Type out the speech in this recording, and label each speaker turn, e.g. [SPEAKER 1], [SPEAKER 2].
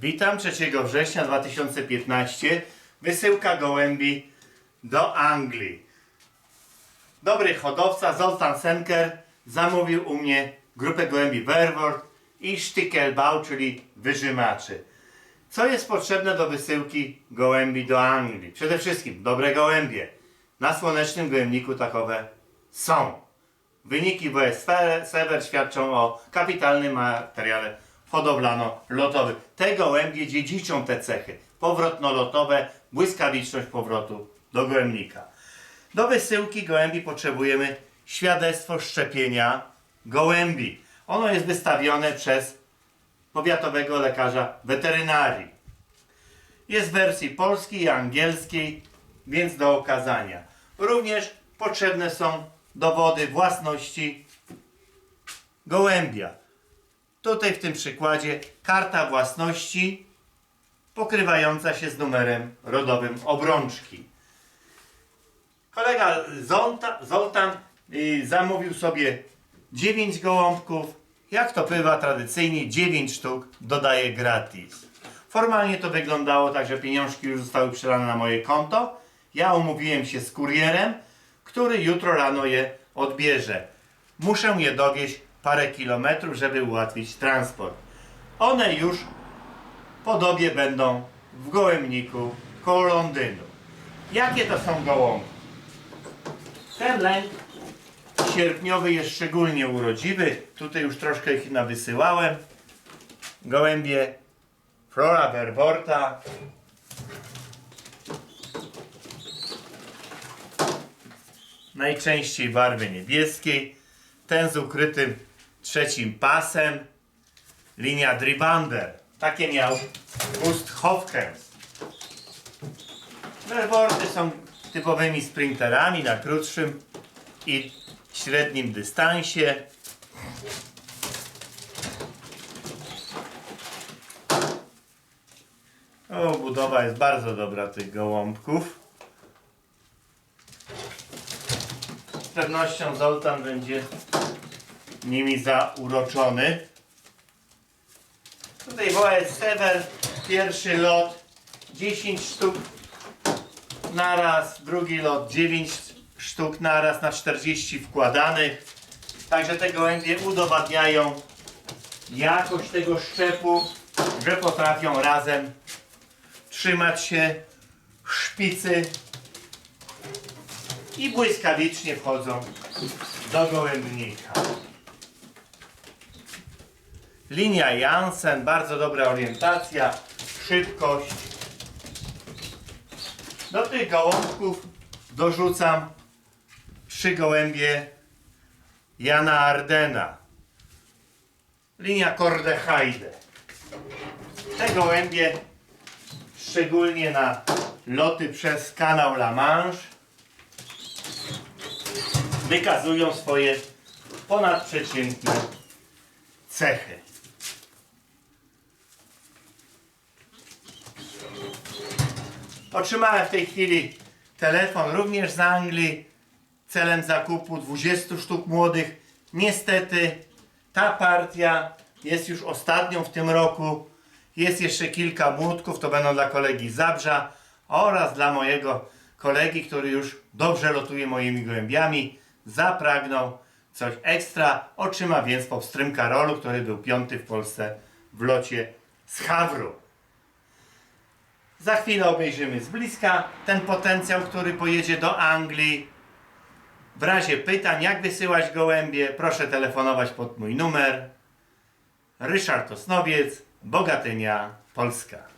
[SPEAKER 1] Witam 3 września 2015. Wysyłka gołębi do Anglii. Dobry hodowca Zoltan Senker zamówił u mnie grupę gołębi Verwort i Stickelbau, czyli wyżymaczy. Co jest potrzebne do wysyłki gołębi do Anglii? Przede wszystkim dobre gołębie. Na słonecznym gołębniku takowe są. Wyniki WS Sever świadczą o kapitalnym materiale hodowlano-lotowym. Te gołębie dziedziczą te cechy. Powrotno-lotowe, błyskawiczność powrotu do gołębnika. Do wysyłki gołębi potrzebujemy świadectwo szczepienia gołębi. Ono jest wystawione przez powiatowego lekarza weterynarii. Jest w wersji polskiej i angielskiej, więc do okazania. Również potrzebne są dowody własności gołębia. Tutaj w tym przykładzie karta własności pokrywająca się z numerem rodowym obrączki. Kolega Zolta, Zoltan y, zamówił sobie 9 gołąbków. Jak to bywa tradycyjnie, 9 sztuk dodaje gratis. Formalnie to wyglądało tak, że pieniążki już zostały przelane na moje konto. Ja umówiłem się z kurierem, który jutro rano je odbierze. Muszę je dowieźć parę kilometrów, żeby ułatwić transport. One już po dobie będą w gołębniku koło Londynu. Jakie to są gołąbki? Ten lęk sierpniowy jest szczególnie urodziwy. Tutaj już troszkę ich nawysyłałem. Gołębie Flora verborta. Najczęściej barwy niebieskiej. Ten z ukrytym trzecim pasem. Linia Dribander. Takie miał Gust Hofkens. Verborty są typowymi sprinterami na krótszym i średnim dystansie. O, budowa jest bardzo dobra tych gołąbków. Z pewnością Zoltan będzie nimi zauroczony. Tutaj wołać Sever, pierwszy lot 10 sztuk na raz, drugi lot 9 sztuk na raz na 40 wkładanych. Także te gołębie udowadniają jakość tego szczepu, że potrafią razem trzymać się szpicy i błyskawicznie wchodzą do gołębnika. Linia Jansen, bardzo dobra orientacja, szybkość. Do tych gołąbków dorzucam trzy gołębie Jana Ardena. Linia Kordeheide. Te gołębie szczególnie na loty przez kanał La Manche wykazują swoje ponadprzeciętne cechy. Otrzymałem w tej chwili telefon również z Anglii celem zakupu 20 sztuk młodych. Niestety ta partia jest już ostatnią w tym roku. Jest jeszcze kilka młodków, to będą dla kolegi Zabrza oraz dla mojego kolegi, który już dobrze lotuje moimi gołębiami. Zapragnął coś ekstra, otrzyma więc po pstrym Karolu, który był piąty w Polsce w locie z Hawru. Za chwilę obejrzymy z bliska ten potencjał, który pojedzie do Anglii. W razie pytań, jak wysyłać gołębie, proszę telefonować pod mój numer. Ryszard Osnowiec, Bogatynia, Polska.